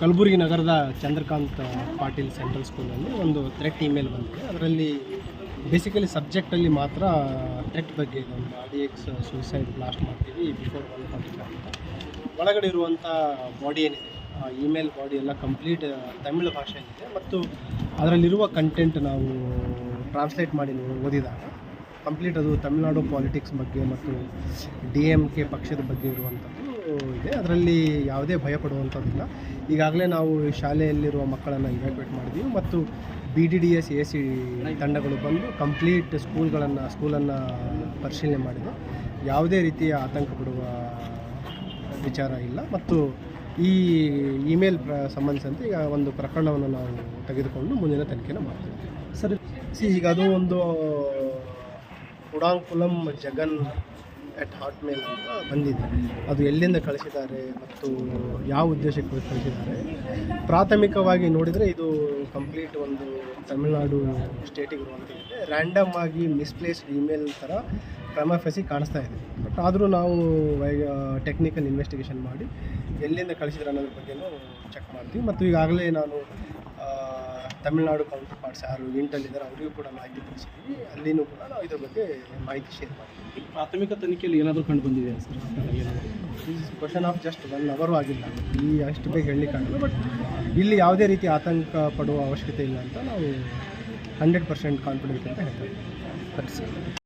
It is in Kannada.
ಕಲಬುರಗಿ ನಗರದ ಚಂದ್ರಕಾಂತ್ ಪಾಟೀಲ್ ಸೆಂಟ್ರಲ್ ಸ್ಕೂಲಲ್ಲಿ ಒಂದು ಥ್ರೆಟ್ ಇಮೇಲ್ ಬಂದಿದೆ. ಅದರಲ್ಲಿ ಬೇಸಿಕಲಿ ಸಬ್ಜೆಕ್ಟಲ್ಲಿ ಮಾತ್ರ ಥ್ರೆಟ್ ಬಗ್ಗೆ ಒಂದು R D X suicide blast ಮಾಡ್ತೀವಿ ಬಿಫೋರ್ ಒನ್ ಫಾರ್ಟಿ ಫೈವ್ ಒಳಗಡೆ ಇರುವಂಥ ಬಾಡಿ ಏನಿದೆ ಇಮೇಲ್ ಬಾಡಿ ಎಲ್ಲ ಕಂಪ್ಲೀಟ್ ತಮಿಳು ಭಾಷೆಯಲ್ಲಿದೆ. ಮತ್ತು ಅದರಲ್ಲಿರುವ ಕಂಟೆಂಟ್ ನಾವು ಟ್ರಾನ್ಸ್ಲೇಟ್ ಮಾಡಿ ಓದಿದಾಗ ಕಂಪ್ಲೀಟ್ ಅದು ತಮಿಳುನಾಡು ಪಾಲಿಟಿಕ್ಸ್ ಬಗ್ಗೆ ಮತ್ತು ಡಿ ಎಂ ಕೆ ಪಕ್ಷದ ಬಗ್ಗೆ ಇರುವಂಥದ್ದು ಇದೆ. ಅದರಲ್ಲಿ ಯಾವುದೇ ಭಯ ಪಡುವಂಥದ್ದಿಲ್ಲ. ಈಗಾಗಲೇ ನಾವು ಶಾಲೆಯಲ್ಲಿರುವ ಮಕ್ಕಳನ್ನು ಇವ್ಯಾಕ್ಯುವೇಟ್ ಮಾಡಿದ್ದೀವಿ ಮತ್ತು B D D S A C ತಂಡಗಳು ಬಂದು ಕಂಪ್ಲೀಟ್ ಸ್ಕೂಲ್ಗಳನ್ನು ಸ್ಕೂಲನ್ನು ಪರಿಶೀಲನೆ ಮಾಡಿದೆ. ಯಾವುದೇ ರೀತಿಯ ಆತಂಕ ಪಡುವ ವಿಚಾರ ಇಲ್ಲ. ಮತ್ತು ಈ ಇಮೇಲ್ ಪ್ರ ಸಂಬಂಧಿಸಿದಂತೆ ಈಗ ಒಂದು ಪ್ರಕರಣವನ್ನು ನಾವು ತೆಗೆದುಕೊಂಡು ಮುಂದಿನ ತನಿಖೆಯನ್ನು ಮಾಡ್ತೀವಿ ಸರಿ ಸಿ ಈಗ ಅದು ಒಂದು ಉಡಾಂಕುಲಂ ಜಗನ್ ಎಟ್ ಹಾಟ್ ಮೇಲ್ ಅಂತ ಬಂದಿದೆ. ಅದು ಎಲ್ಲಿಂದ ಕಳಿಸಿದ್ದಾರೆ ಮತ್ತು ಯಾವ ಉದ್ದೇಶಕ್ಕೆ ಕಳಿಸಿದ್ದಾರೆ. ಪ್ರಾಥಮಿಕವಾಗಿ ನೋಡಿದರೆ ಇದು ಕಂಪ್ಲೀಟ್ ಒಂದು ತಮಿಳುನಾಡು ಸ್ಟೇಟಿಗೆ ಇರುವಂಥದ್ದಿದೆ ರ್ಯಾಂಡಮ್ ಆಗಿ ಮಿಸ್ಪ್ಲೇಸ್ಡ್ ಇಮೇಲ್ ಥರ ಕ್ರಮ ಫೆಸಿ ಕಾಣಿಸ್ತಾ ಇದೆ. ಬಟ್ ಆದರೂ ನಾವು ಟೆಕ್ನಿಕಲ್ ಇನ್ವೆಸ್ಟಿಗೇಷನ್ ಮಾಡಿ ಎಲ್ಲಿಂದ ಕಳಿಸಿದ್ರೆ ಅನ್ನೋದ್ರ ಬಗ್ಗೆನೂ ಚೆಕ್ ಮಾಡ್ತೀವಿ. ಮತ್ತು ಈಗಾಗಲೇ ನಾನು ತಮಿಳುನಾಡು ಕೌಂಟರ್ ಪಾರ್ಟ್ಸ್ ಯಾರು ಇಂಟಲ್ಲಿದ್ದಾರೆ ಅವರಿಗೂ ಕೂಡ ಮಾಹಿತಿ ತಿಳಿಸಿದ್ವಿ ಅಲ್ಲಿನೂ ಕೂಡ ನಾವು ಇದ್ರ ಬಗ್ಗೆ ಮಾಹಿತಿ ಶೇರ್ ಮಾಡ್ತೀವಿ. ಪ್ರಾಥಮಿಕ ತನಿಖೆಯಲ್ಲಿ ಏನಾದರೂ ಕಂಡು ಬಂದಿದೆಯಾ sir? Question of just one ಅವರು ಆಗಿಲ್ಲ. ಈ ಅಷ್ಟು ಬೇಗ ಹೇಳಲಿಕ್ಕಾಗಲ್ಲ ಬಟ್ ಇಲ್ಲಿ ಯಾವುದೇ ರೀತಿ ಆತಂಕ ಪಡುವ ಅವಶ್ಯಕತೆ ಇಲ್ಲ ಅಂತ ನಾವು ಹಂಡ್ರೆಡ್ ಪರ್ಸೆಂಟ್ ಕಾನ್ಫಿಡೆಂಟ್ ಅಂತ ಹೇಳ್ತೀವಿ